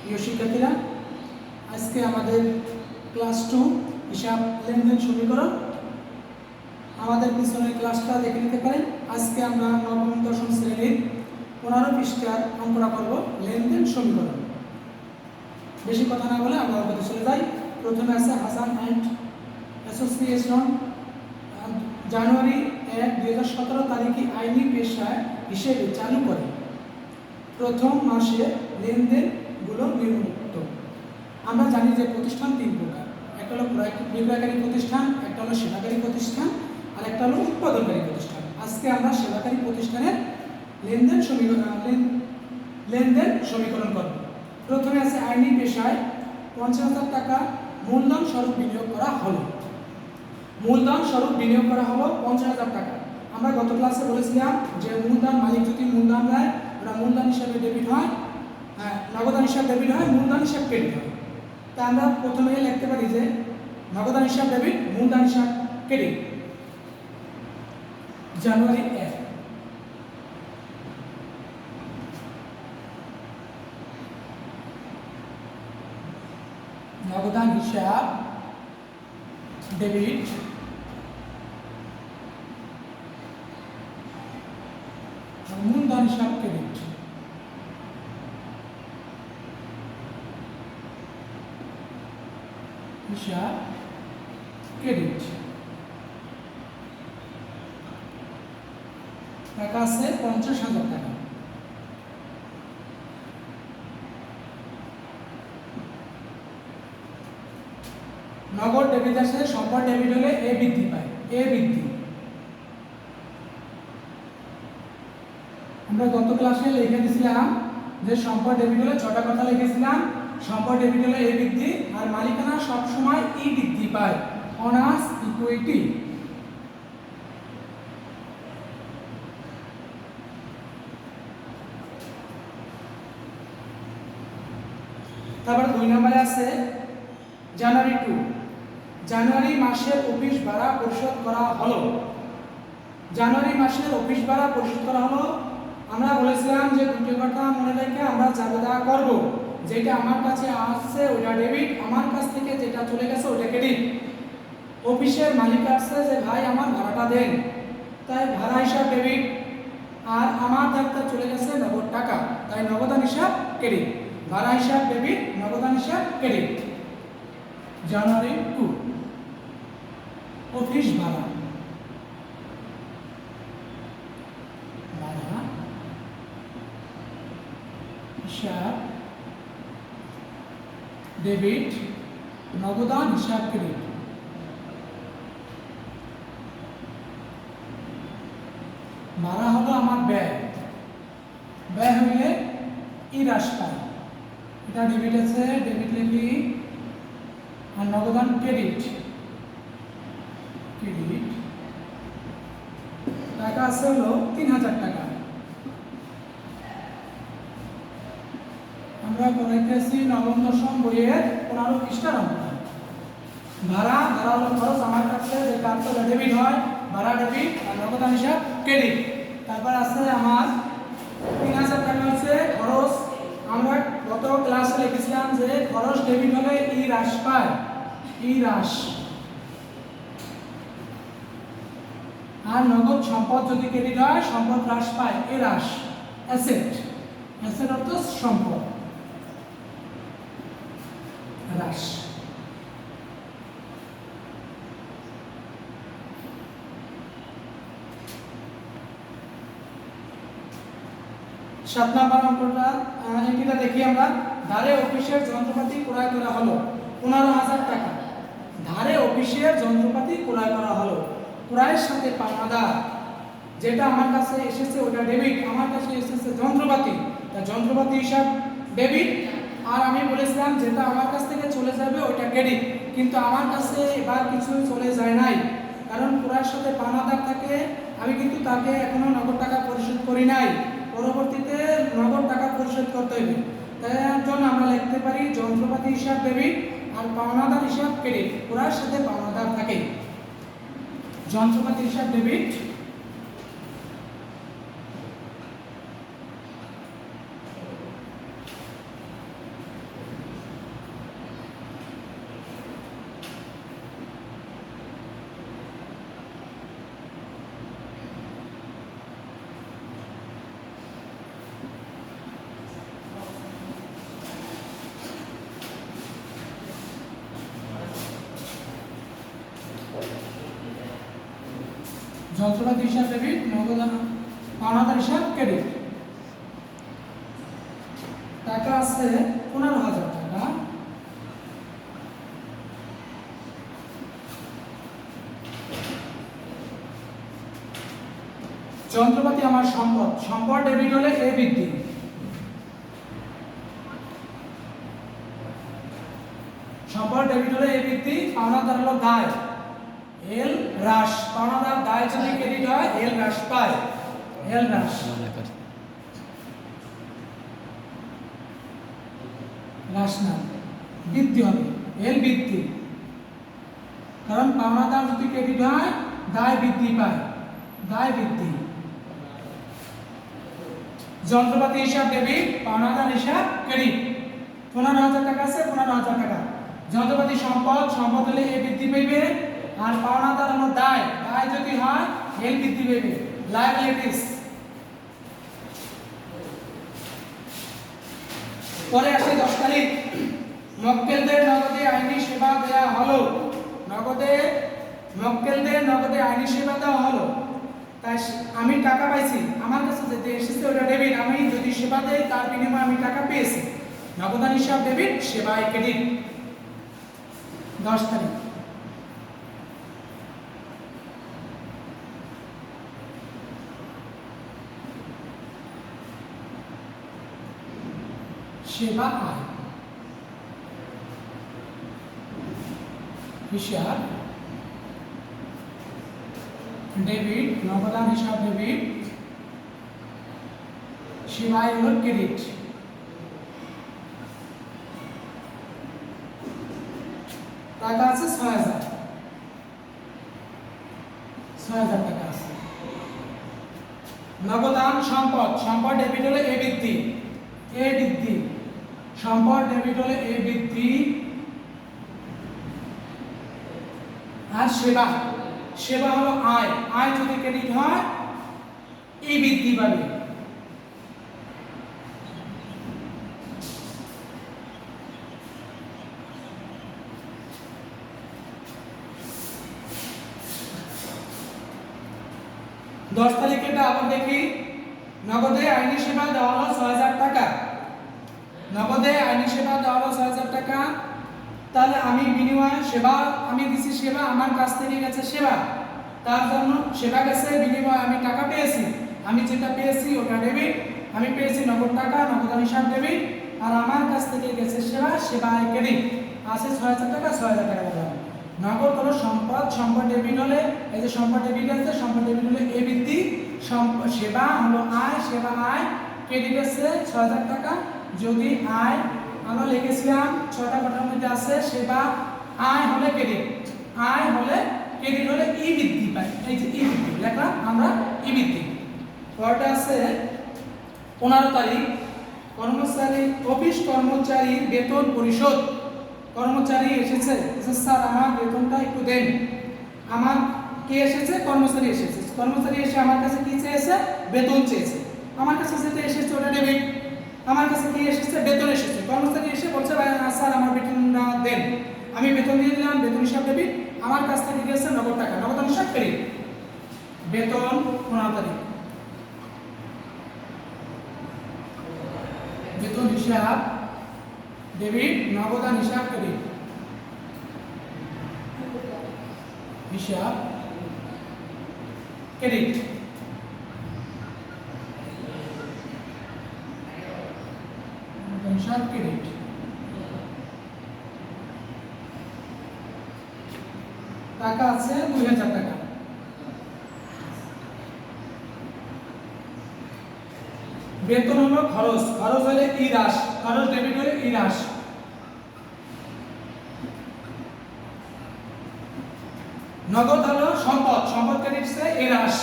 প্রিয় শিক্ষার্থীরা, আজকে আমাদের ক্লাস টু হিসাব লেনদেন সমীকরণ। আমাদের পিছনের ক্লাসটা দেখে নিতে পারেন। আজকে আমরা নবম, দশম শ্রেণির পনেরো পৃষ্ঠার অঙ্কটা করব, লেনদেন সমীকরণ। বেশি কথা না বলে আমরা অঙ্কতে চলে যাই। প্রথমে আছে হাসান অ্যান্ড অ্যাসোসিয়েশন জানুয়ারি এক দুই হাজার সতেরো তারিখে আইনি পেশায় হিসেবে চালু করে। প্রথম মাসে লেনদেনগুলো নিম্নোক্ত আমরা জানি যে প্রতিষ্ঠান তিন প্রকার। একটা হলো ক্রয় বিক্রয়কারী প্রতিষ্ঠান, একটা হলো সেবাকারী প্রতিষ্ঠান, আর একটা হলো উৎপাদনকারী প্রতিষ্ঠান। আজকে আমরা সেবাকারী প্রতিষ্ঠানের লেনদেন সমীকরণ লেন- লেনদেন সমীকরণ করব। প্রথমে আছে আইনি পেশায় পঞ্চাশ হাজার টাকা মূলধন স্বরূপ বিনিয়োগ করা হলো। মূলধন স্বরূপ বিনিয়োগ করা হলো পঞ্চাশ হাজার টাকা। আমরা গত ক্লাসে বলেছিলাম যে মূলধন মালিক যদি মূলধন দেয় ওটা মূলধন হিসাবে ডেবিট হয় হ্যাঁ নগদান হিসাব ডেবিট হয়, মূলধন হিসাব ক্রেডিট হয়। তা আমরা প্রথমে লিখতে পারি যে নগদান হিসাব ডেবিট মূলধন হিসাব ক্রেডিট জানুয়ারি এক। নগদান হিসাব ডেবিট মূলধন হিসাব ক্রেডিট হিসাব ক্রেডিট টাকা আছে পঞ্চাশ হাজার টাকা। নগদ ডেবিট আছে, সম্পদ ডেবিট হলে এ বৃদ্ধি পায় এ বৃদ্ধি। আমরা গত ক্লাসে লিখে দিয়েছিলাম যে সম্পদ ডেবিট হলে ছটা কথা লিখেছিলাম। সম্পদ ডেবিট হলে এ বৃদ্ধি আর মালিকানা সবসময় ই বৃদ্ধি পায়। অনার্স ইকুইটি তারপর দুই নম্বরে আছে জানুয়ারি টু জানুয়ারি মাসের অফিস ভাড়া পরিশোধ করা হলো। জানুয়ারি মাসের অফিস ভাড়া পরিশোধ করা হলো। আমরা বলেছিলাম যে দুটো কথা মনে রেখে আমরা যাবে দেওয়া করব, যেটা আমার কাছে আসছে, ওটা ডেবিট আমার কাছ থেকে যেটা চলে গেছে, ওটা ক্রেডিট অফিসের মালিক আসছে যে, ভাই, আমার ভাড়াটা দেন। তাই ভাড়া হিসাব ডেবিট আর আমার দায়িত্ব চলে গেছে নগদ টাকা। তাই নগদান হিসাব ক্রেডিট ভাড়া হিসাব ডেবিট নগদান হিসাব ক্রেডিট জানুয়ারি টু অফিস ভাড়া হিসাব ডেবিট নগদান হিসাব ক্রেডিট ভাড়া হলো আমার ব্যয় ব্যয় হইলে ই হ্রাস পায় এটা ডেবিট আছে ডেবিট লিখি আর নগদান ক্রেডিট ক্রেডিট টাকা আছে হলো তিন হাজার টাকা আমরা পড়াইতেছি নবম, দশম বইয়ের পনেরো অঙ্কটা ভাড়া ভাড়া হলো খরচ আমার কাছে যে কার্ড ডেবিট হয়, ভাড়া ডেবিট আর নগদান হিসাব ক্রেডিট তারপর আছে আমার তিন হাজার টাকা হচ্ছে খরচ। আমরা গত ক্লাসে লিখেছিলাম যে খরচ ডেবিট হলে ই হ্রাস পায়। ই হ্রাস। আর নগদ সম্পদ যদি ক্রেডিট হয়, সম্পদ হ্রাস পায়, এ হ্রাস। অ্যাসেট অ্যাসেট অর্থ সম্পদ। হ্রাস সাত নম্বর অঙ্কটা এটিটা দেখি আমরা। ধারে অফিসের যন্ত্রপাতি ক্রয় করা হলো, পনেরো হাজার টাকা। ধারে অফিসের যন্ত্রপাতি ক্রয় করা হলো, ক্রয়ের সাথে পাওনাদার। যেটা আমার কাছে এসেছে, ওটা ডেবিট আমার কাছে এসেছে যন্ত্রপাতি। তা যন্ত্রপাতি হিসাব ডেবিট আর আমি বলেছিলাম, যেটা আমার কাছ থেকে চলে যাবে ওটা ক্রেডিট কিন্তু আমার কাছে এবার কিছু চলে যায় নাই। কারণ ক্রয়ের সাথে পাওনাদার থাকে, আমি কিন্তু তাকে এখনও নগদ টাকা পরিশোধ করি নাই। পরবর্তীতে নগদ টাকা পরিশোধ করতে হবে। তাই জন্য আমরা লিখতে পারি, যন্ত্রপাতি হিসাব ডেবিট আর পাওনাদার হিসাব ক্রেডিট ক্রয়ের সাথে পাওনাদার থাকে। যন্ত্রপাতি হিসাব ডেবিট যন্ত্রপাতি হিসাব ডেবিট পাওনাদার হিসাব ক্রেডিট টাকা আছে পনেরো হাজার টাকা। যন্ত্রপাতি আমার সম্পদ। সম্পদ ডেবিট হলে এ বৃদ্ধি। সম্পদ ডেবিট হলে এ বৃদ্ধি। পাওনাদার হলো দায় এল হ্রাস। পাওনাদার দায় যদি ক্রেডিট হয়, এল হ্রাস পায়। এল হ্রাস। হ্রাস না। বৃদ্ধি হবে। এল বৃদ্ধি। কারণ পাওনাদার যদি ক্রেডিট হয়, দায় বৃদ্ধি পায়। দায় বৃদ্ধি। যন্ত্রপাতি হিসাব ডেবিট পাওনাদার হিসাব ক্রেডিট পনেরো হাজার টাকা আছে, পনেরো হাজার টাকা। যন্ত্রপাতি সম্পদ সম্পদ হলে এ বৃদ্ধি পাইবে। আর পাওনাদার হলো দায়। দায় যদি হয় এল বৃদ্ধি পাইবে লাইবিলিটিস পরে আসে দশ তারিখ। মক্কেলদের নগদে আইনি সেবা দেওয়া হলো। নগদে, মক্কেলদের নগদে আইনি সেবা দেওয়া হলো। তাই আমি টাকা পাইছি। আমার কাছে যেতে এসেছে ওটা ডেবিট আমি যদি সেবা দেই, তার বিনিময়ে আমি টাকা পেয়েছি। নগদান হিসাব ডেবিট সেবায় ক্রেডিট দশ তারিখ। সেবা আয় হিসাব ডেবিট নগদান হিসাব ডেবিট সেবায় হলো ক্রেডিট। টাকা আছে ছয় হাজার। ছয় হাজার টাকা আছে। নগদান সম্পদ। সম্পদ ডেবিট হলে এ বৃদ্ধি এ বৃদ্ধি সম্পদ ডেবিট হলে এ বৃদ্ধি আর সেবা। সেবা হলো আয়। আয় যদি ক্রেডিট হয় এই বৃদ্ধি পাবে দশ তারিখেটা আবার দেখি। নগদে আইনি সেবা দেওয়া হলো ছয় হাজার টাকা। নগদে আইনি সেবা দেওয়া হলো ছয় হাজার টাকা। তাহলে আমি বিনিময়ে সেবা, আমি দিছি সেবা, আমার কাছ থেকে গেছে সেবা। তার জন্য সেবা গেছে, বিনিময়ে আমি টাকা পেয়েছি। আমি যেটা পেয়েছি ওটা ডেবিট আমি পেয়েছি নগদ টাকা, নগদ হিসাব ডেবিট আর আমার কাছ থেকে গেছে সেবা সেবায় ক্রেডিট আছে ছয় হাজার টাকা, ছয় হাজার টাকা দিলাম নগদ হলো সম্পদ সম্পদ ডেবিট হলে, এই যে সম্পদ ডেবিট আছে, সম্পদ ডেবিট হলে এ বৃদ্ধি সেবা হলো আয়, সেবা আয় ক্রেডিট আছে ছয় হাজার টাকা। যদি আয় আমরা লিখেছিলাম ছয়টা কথার মধ্যে আছে সেবা আয় হলে ক্রেডিট আয় হলে ক্রেডিট হলে ই বৃদ্ধি পায়। এই যে ই বৃদ্ধি লেখলাম আমরা ই বৃদ্ধি। পরটা আছে পনেরো তারিখ। কর্মচারী, অফিস কর্মচারীর বেতন পরিশোধ। কর্মচারী এসেছে স্যার আমার বেতনটা একটু দেন। আমার কে এসেছে? কর্মচারী এসেছে। কর্মচারী এসে আমার কাছে কি চেয়েছে? বেতন চেয়েছে। আমার কাছে যেটা এসেছে ওটা ডেবিট আমার কাছে কি এসেছে? বেতন এসেছে। কর্মচারী এসে বলছে স্যার, আমার বেতনটা দেন। আমি বেতন দিয়ে দিলাম, বেতন হিসাব ডেবিট আমার কাছ থেকে গিয়েছে নগদ টাকা। নগদ হিসাব ক্রেডিট বেতন পনেরো তারিখ। বেতন হিসাব ডেবিট নগদান হিসাব ক্রেডিট হিসাব ক্রেডিট নগদান হিসাব ক্রেডিট টাকা আছে দুই হাজার টাকা। বেতন হলো খরচ। খরচ হলে ই ইরাস খরচ ডেবিট হলে ই রাশ। নগদ হলো সম্পদ সম্পদ ক্রেডিট এ ইরাস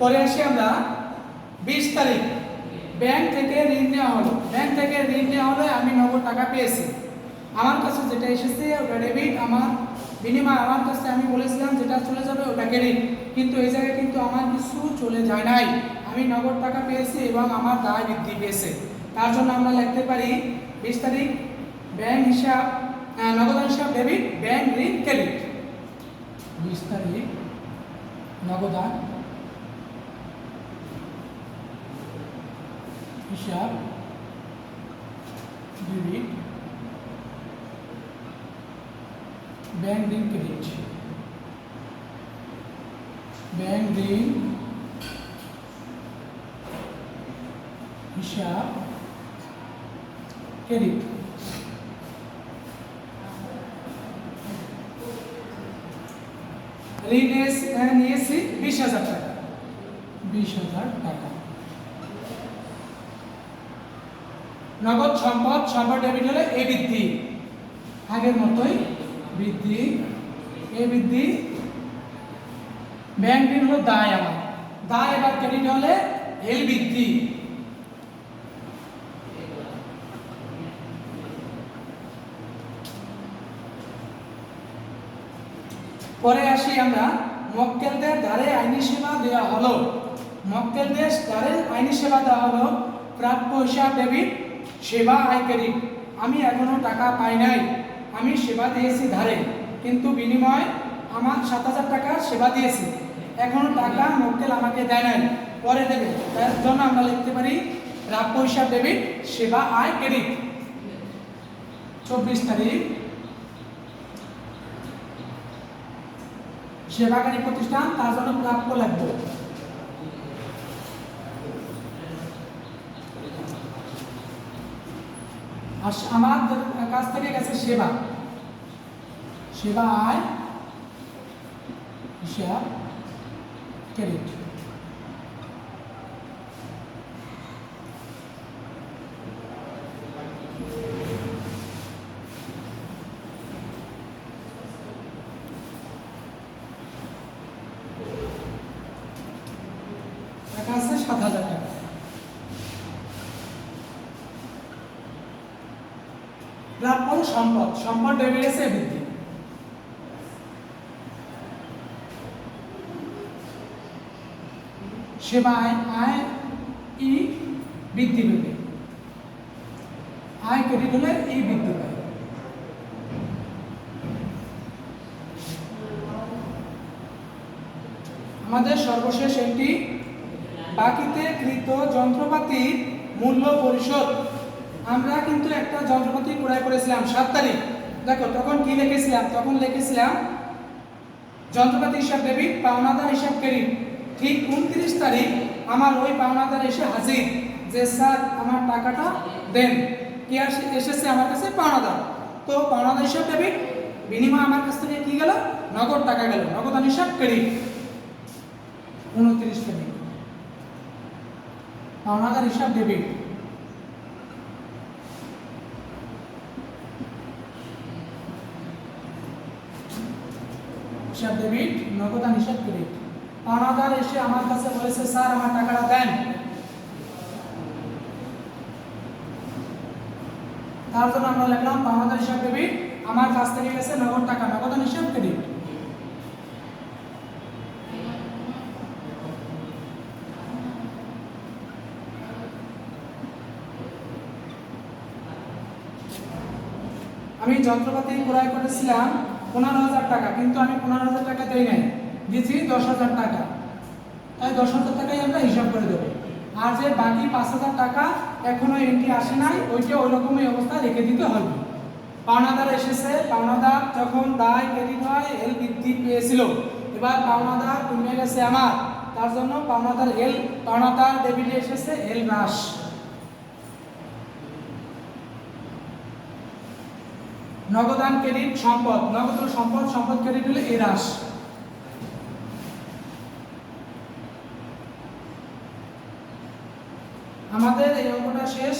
পরে আসি আমরা বিশ তারিখ। ব্যাংক থেকে ঋণ নেওয়া হলো। ব্যাংক থেকে ঋণ নেওয়া হলে আমি নগদ টাকা পেয়েছি। আমার কাছে যেটা এসেছে, ওটা ডেবিট আমার বিনিময়। আমার কাছে আমি বলেছিলাম যেটা চলে যাবে ওটা ক্রেডিট কিন্তু এই জায়গায় কিন্তু আমার কিছু চলে যায় নাই। আমি নগদ টাকা পেয়েছি এবং আমার দায় বৃদ্ধি পেয়েছে। তার জন্য আমরা লিখতে পারি বিশ তারিখ, ব্যাংক হিসাব নগদ হিসাব ডেবিট ব্যাংক ঋণ ক্রেডিট বিশ তারিখ, নগদান। হিসাব ডেবিট ব্যাংক ঋণ ক্রেডিট ব্যাংক ঋণ হিসাব ক্রেডিট ঋণ এস- আহ, নিয়েছি বিশ হাজার টাকা বিশ হাজার টাকা নগদ সম্পদ সম্পদ ডেবিট হলে এ বৃদ্ধি। আগের মতোই বৃদ্ধি, এ বৃদ্ধি। ব্যাংক ঋণ হলো দায় আমার। দায় এবার ক্রেডিট হলে এল বৃদ্ধি। পরে আসি আমরা, মক্কেলদের দ্বারে আইনি সেবা দেওয়া হলো। মক্কেলদের দ্বারে আইনি সেবা দেওয়া হলো। প্রাপ্য হিসাব ডেবিট সেবা আয় ক্রেডিট আমি এখনও টাকা পাই নাই। আমি সেবা দিয়েছি ধারে, কিন্তু বিনিময় আমার সাত হাজার টাকা সেবা দিয়েছি। এখনও টাকা মক্কেল আমাকে দেয় নাই। পরে দেবে। তার জন্য আমরা লিখতে পারি প্রাপ্য হিসাব ডেবিট সেবা আয় ক্রেডিট চব্বিশ তারিখ। সেবাকারী প্রতিষ্ঠান তার জন্য প্রাপ্য লাগবে আর আমার কাছ থেকে গেছে সেবা। সেবা আয় হিসাব ক্রেডিট টাকা আছে সাত হাজার টাকা প্রাপ্য সম্পদ। সম্পদ ডেবিট আছে বৃদ্ধি। সেবা আয় আয় ই বৃদ্ধি পেবে আয় ক্রেডিট হলে ই বৃদ্ধি পায়। আমাদের সর্বশেষ একটি বাকিতে কৃত যন্ত্রপাতির মূল্য পরিশোধ। আমরা কিন্তু একটা যন্ত্রপাতি ক্রয় করেছিলাম সাত তারিখ। দেখো, তখন কি লিখেছিলাম? তখন লিখেছিলাম, যন্ত্রপাতি হিসাব ডেবিট পাওনাদার হিসাব ক্রেডিট ঠিক উনত্রিশ তারিখ আমার ওই পাওনাদার এসে হাজির যে, স্যার, আমার টাকাটা দেন। কি এসেছে আমার কাছে পাওনাদার। তো পাওনাদার হিসাব ডেবিট বিনিময় আমার কাছ থেকে কি গেল? নগদ টাকা গেল, নগদান হিসাব ক্রেডিট উনত্রিশ তারিখ। পাওনাদার হিসাব ডেবিট হিসাব ডেবিট নগদান হিসাব ক্রেডিট পাওনাদার এসে আমার কাছে বলেছে, স্যার, আমার টাকাটা দেন। তার জন্য আমরা লিখলাম পাওনাদার হিসাব ডেবিট আমার কাছ থেকে গেছে নগদ টাকা নগদান হিসাব ক্রেডিট আমি যন্ত্রপাতি ক্রয় করেছিলাম পনেরো হাজার টাকা, কিন্তু আমি পনেরো হাজার টাকা দেই নাই। দিয়েছি দশ হাজার টাকা। তাই দশ হাজার টাকাই আমরা হিসাব করে দেবো। আর যে বাকি পাঁচ হাজার টাকা এখনও এন্ট্রি আসে নাই, ওইটা ওই রকমই অবস্থায় রেখে দিতে হবে। পাওনাদার এসেছে। পাওনাদার যখন দায় ক্রেডিট হয় এল বৃদ্ধি পেয়েছিল। এবার পাওনাদার কমে গেছে আমার। তার জন্য পাওনাদার এল পাওনাদার ডেবিটে এসেছে এল হ্রাস। নগদান ক্রেডিট সম্পদ। নগদ সম্পদ সম্পদ ক্রেডিট হলে এরাস আমাদের এই অঙ্কটা শেষ।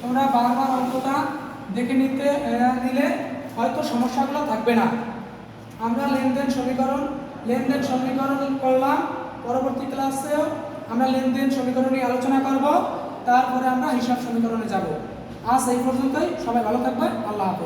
তোমরা বারবার অঙ্কটা দেখে নিতে নিলে হয়তো সমস্যাগুলো থাকবে না। আমরা লেনদেন সমীকরণ লেনদেন সমীকরণ করলাম। পরবর্তী ক্লাসেও আমরা লেনদেন সমীকরণ নিয়ে আলোচনা করব। তারপরে আমরা হিসাব সমীকরণে যাব। আজ এই পর্যন্তই। সবাই ভালো থাকবে আল্লাহ হাফেজ।